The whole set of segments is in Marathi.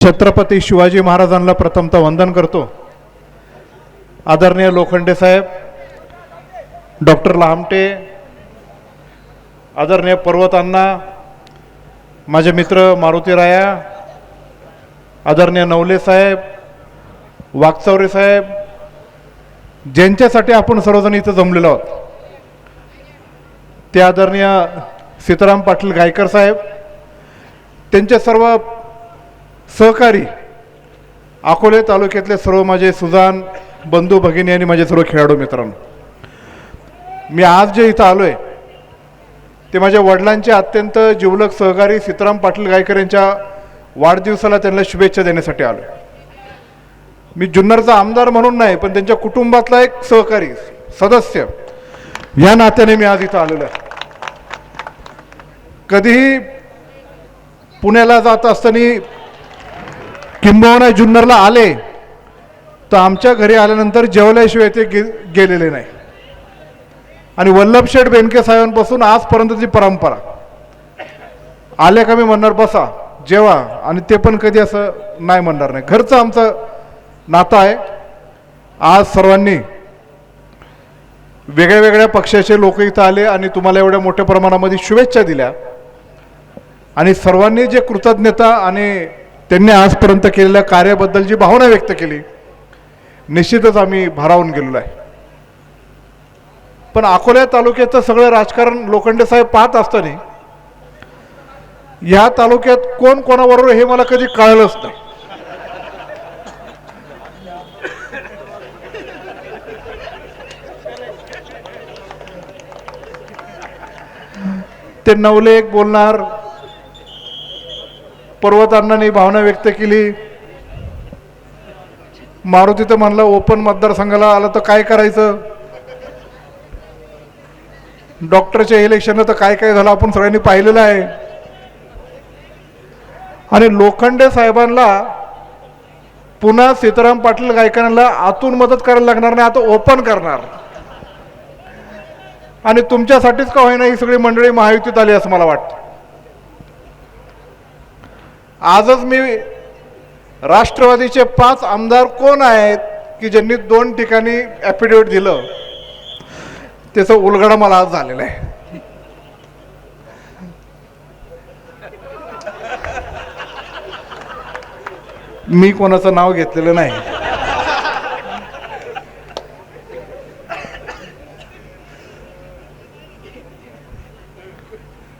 छत्रपती शिवाजी महाराजांना प्रथमतः वंदन करतो. आदरणीय लोखंडे साहेब डॉक्टर लामटे आदरणीय पर्वतांना माझे मित्र मारुती राया आदरणीय नवले साहेब वागचौरे साहेब ज्यांच्यासाठी आपण सर्वजण इथं जमलेलो आहोत. ते आदरणीय सीताराम पाटील गायकर साहेब त्यांचे सर्व सहकारी अकोले तालुक्यातले सर्व माझे सुजान बंधू भगिनी आणि माझे सर्व खेळाडू मित्रांनो. मी आज जे इथं आलो आहे ते माझ्या वडिलांचे अत्यंत जिवलक सहकारी सीताराम पाटील गायकर यांच्या वाढदिवसाला त्यांना शुभेच्छा देण्यासाठी आलो मी जुन्नरचा आमदार म्हणून नाही पण त्यांच्या कुटुंबातला एक सहकारी सदस्य या नात्याने मी आज इथं आलेलो आहे. कधीही पुण्याला जात असताना किंबहुना जुन्नरला आले तर आमच्या घरी आल्यानंतर जेवल्याशिवाय ते गे गेलेले नाही. आणि वल्लभशेठ बेनके साहेबांपासून आजपर्यंतची परंपरा आले का मी म्हणणार बसा जेवा आणि ते पण कधी असं नाही म्हणणार नाही. घरचं आमचं नातं आहे. आज सर्वांनी वेगळ्या वेगळ्या पक्षाचे लोक इथं आले आणि तुम्हाला एवढ्या मोठ्या प्रमाणामध्ये शुभेच्छा दिल्या. आणि सर्वांनी जे कृतज्ञता आणि त्यांनी आजपर्यंत केलेल्या कार्याबद्दल जी भावना व्यक्त केली निश्चितच आम्ही भारावून गेलेलो आहे. पण अकोल्या तालुक्याचं सगळं राजकारण लोखंडे साहेब पाहत असताना या तालुक्यात कोण कोणाबरोबर हे मला कधी कळलंच नाही. ते नवले एक बोलणार पर्वतांनी भावना व्यक्त केली. मारुती तर म्हणलं ओपन मतदारसंघाला आलं तर काय करायचं? डॉक्टरच्या इलेक्शनला तर काय काय झालं आपण सगळ्यांनी पाहिलेलं आहे. आणि लोखंडे साहेबांना पुन्हा सीताराम पाटील गायकांना आतून मदत करायला लागणार नाही आता ओपन करणार. आणि तुमच्यासाठीच का होईना ही सगळी मंडळी महायुतीत आली असं मला वाटतं. आजच मी राष्ट्रवादीचे पाच आमदार कोण आहेत की ज्यांनी दोन ठिकाणी ॲफिडेविट दिलं त्याचा उलगडा मला आज झालेला आहे. मी कोणाचं नाव घेतलेलं नाही.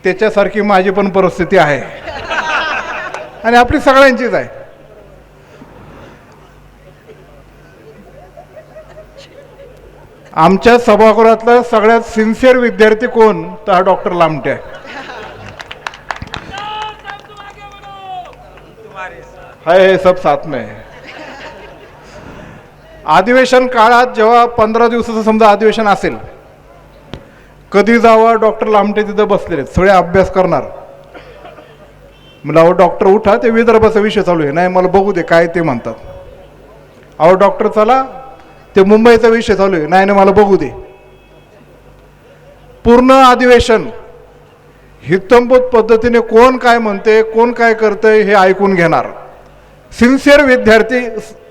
त्याच्यासारखी माझी पण परिस्थिती आहे. आणि आपली सगळ्यांचीच आहे. आमच्या सभागृहातला सगळ्यात सिन्सिअर विद्यार्थी कोण? तर हा डॉक्टर लामटे. आहे है हे सब साथ में अधिवेशन काळात जेव्हा पंधरा दिवसाचं समजा अधिवेशन असेल कधी जावं डॉक्टर लामटे तिथं बसलेले सगळे अभ्यास करणार. मला अहो डॉक्टर उठा ते विदर्भाचा विषय चालू आहे. नाही मला बघू दे काय ते म्हणतात. अहो डॉक्टर चला ते मुंबईचा विषय चालू आहे. नाही नाही मला बघू दे. पूर्ण अधिवेशन हितंभूत पद्धतीने कोण काय म्हणते कोण काय करतंय हे ऐकून घेणार. सिन्सिअर विद्यार्थी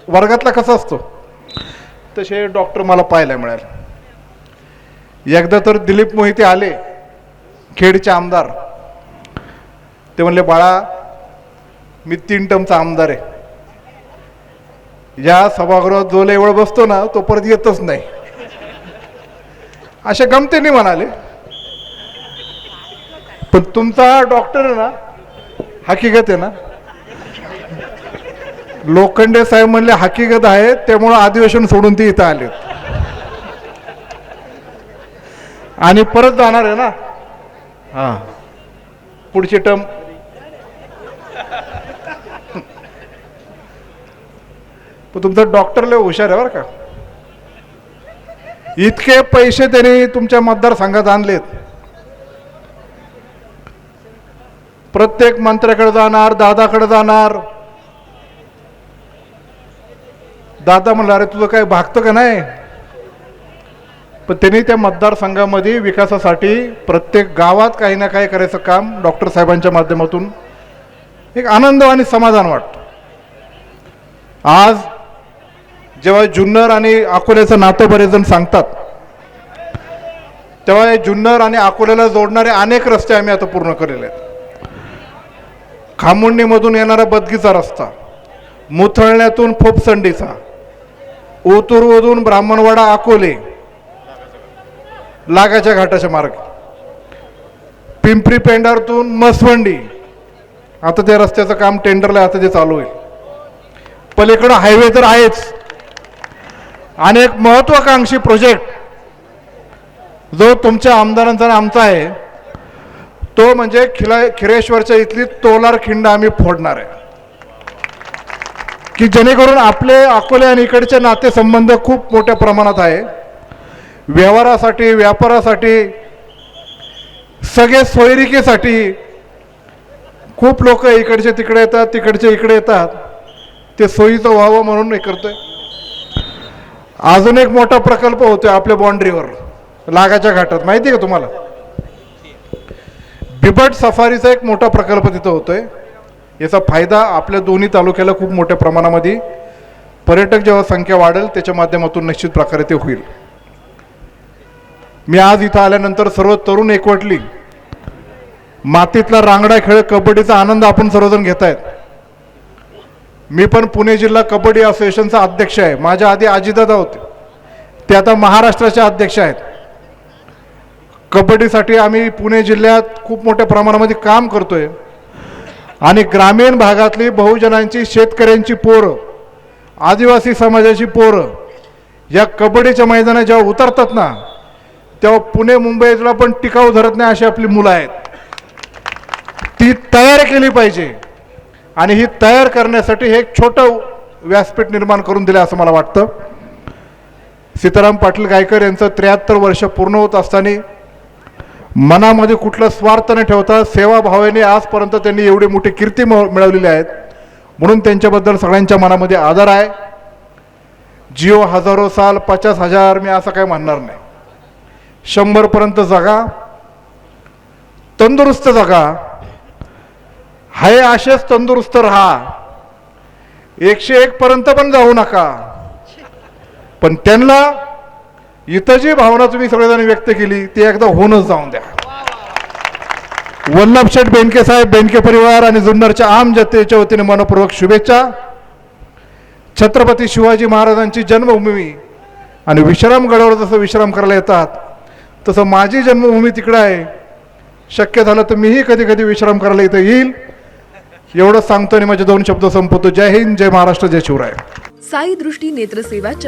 वर्गातला कसा असतो? तसे डॉक्टर मला पाहायला मिळाले. एकदा तर दिलीप मोहिते आले खेडचे आमदार. ते म्हणले बाळा मी तीन टमचा आमदार आहे. या सभागृहात जो लेवळ बसतो ना तो परत येतच नाही. अशा गमतीने म्हणाले. पण तुमचा डॉक्टर आहे ना हकीकत आहे ना. लोखंडे साहेब म्हणले हकीकत आहे त्यामुळं अधिवेशन सोडून ते इथं आले आणि परत जाणार आहे ना. हा. पुढची टर्म पण तुमचा डॉक्टर लय हुशार आहे बरं का? इतके पैसे त्यांनी तुमच्या मतदारसंघात आणलेत. प्रत्येक मंत्र्याकडे जाणार दादाकडे जाणार. दादा म्हणला अरे तुझं काय भागतं का नाही? पण त्यांनी त्या मतदारसंघामध्ये विकासासाठी प्रत्येक गावात काही ना काही करायचं काम डॉक्टर साहेबांच्या माध्यमातून एक आनंद आणि समाधान वाटतं. आज जेव्हा जुन्नर आणि अकोल्याचं नातं बरेच जण सांगतात तेव्हा जुन्नर आणि अकोल्याला जोडणारे अनेक रस्ते आम्ही आता पूर्ण केलेले आहेत. खामुंडीमधून येणारा बदगीचा रस्ता मुथळण्यातून फोपसंडीचा ओतूरमधून ब्राह्मणवाडा अकोले लागाच्या घाटाच्या मार्ग पिंपरी पेंढारतून मसवंडी आता त्या रस्त्याचं काम टेंडरला आता ते चालू आहे पलीकडं हायवे तर आहेच. आणि एक महत्वाकांक्षी प्रोजेक्ट जो तुमच्या आमदारांचा आमचा आहे तो म्हणजे खिला खिरेश्वरच्या इथली तोलार खिंड आम्ही फोडणार आहे. की जेणेकरून आपले अकोले आणि इकडचे नातेसंबंध खूप मोठ्या प्रमाणात आहे. व्यवहारासाठी व्यापारासाठी सगळे सोयरिकेसाठी खूप लोक इकडचे तिकडे येतात तिकडचे इकडे येतात. ते सोयीचं व्हावं म्हणून हे करतोय. अजून एक मोठा प्रकल्प होतोय आपल्या बाँड्रीवर लागाच्या घाटात. माहिती आहे का तुम्हाला? बिबट सफारीचा एक मोठा प्रकल्प तिथं होतोय. याचा फायदा आपल्या दोन्ही तालुक्याला खूप मोठ्या प्रमाणामध्ये. पर्यटक जेव्हा संख्या वाढेल त्याच्या माध्यमातून निश्चित प्रकारे ते होईल. मी आज इथं आल्यानंतर सर्व तरुण एकवटली. मातीतला रांगडा खेळ कबड्डीचा आनंद आपण सर्वजण घेतायत. मी पण पुणे जिल्हा कबड्डी असोसिएशनचा अध्यक्ष आहे. माझ्या आधी आजीदादा होते. ते आता महाराष्ट्राचे अध्यक्ष आहेत. कबड्डीसाठी आम्ही पुणे जिल्ह्यात खूप मोठ्या प्रमाणामध्ये काम करतोय. आणि ग्रामीण भागातली बहुजनांची शेतकऱ्यांची पोरं आदिवासी समाजाची पोरं या कबड्डीच्या मैदानात जेव्हा उतरतात ना तेव्हा पुणे मुंबईला पण टिकाऊ धरत नाही अशी आपली मुलं आहेत. ती तयार केली पाहिजे. आणि ही तयार करण्यासाठी हे एक छोटं व्यासपीठ निर्माण करून दिलं असं मला वाटतं. सीताराम पाटील गायकर यांचं त्र्याहत्तर वर्ष पूर्ण होत असताना मनामध्ये कुठला स्वार्थ न ठेवता सेवाभावाने आजपर्यंत त्यांनी एवढी मोठी कीर्ती मिळ- मिळवलेली आहेत म्हणून त्यांच्याबद्दल सगळ्यांच्या मनामध्ये आदर आहे. जिओ हजारो साल पचास हजार मी असं काय म्हणणार नाही. शंभरपर्यंत जगा. तंदुरुस्त जगा. हाय असेच तंदुरुस्त राहा. एकशे एक पर्यंत पण जाऊ नका. पण त्यांना इथं जी भावना तुम्ही सगळेजण व्यक्त केली ती एकदा होऊनच जाऊन द्या. वल्लभ शेठ बेनके साहेब बेनके परिवार आणि जुन्नरच्या आम जनतेच्या वतीने मनपूर्वक शुभेच्छा. छत्रपती शिवाजी महाराजांची जन्मभूमी आणि विश्रामगडावर जसं विश्राम करायला येतात तसं माझी जन्मभूमी तिकडं आहे. शक्य झालं तर मीही कधी कधी विश्राम करायला इथं येईल. एवढं सांगतो आणि माझे दोन शब्द संपवतो. जय हिंद जय महाराष्ट्र जय शिवराय. साई दृष्टी नेत्रसेवा चष्मा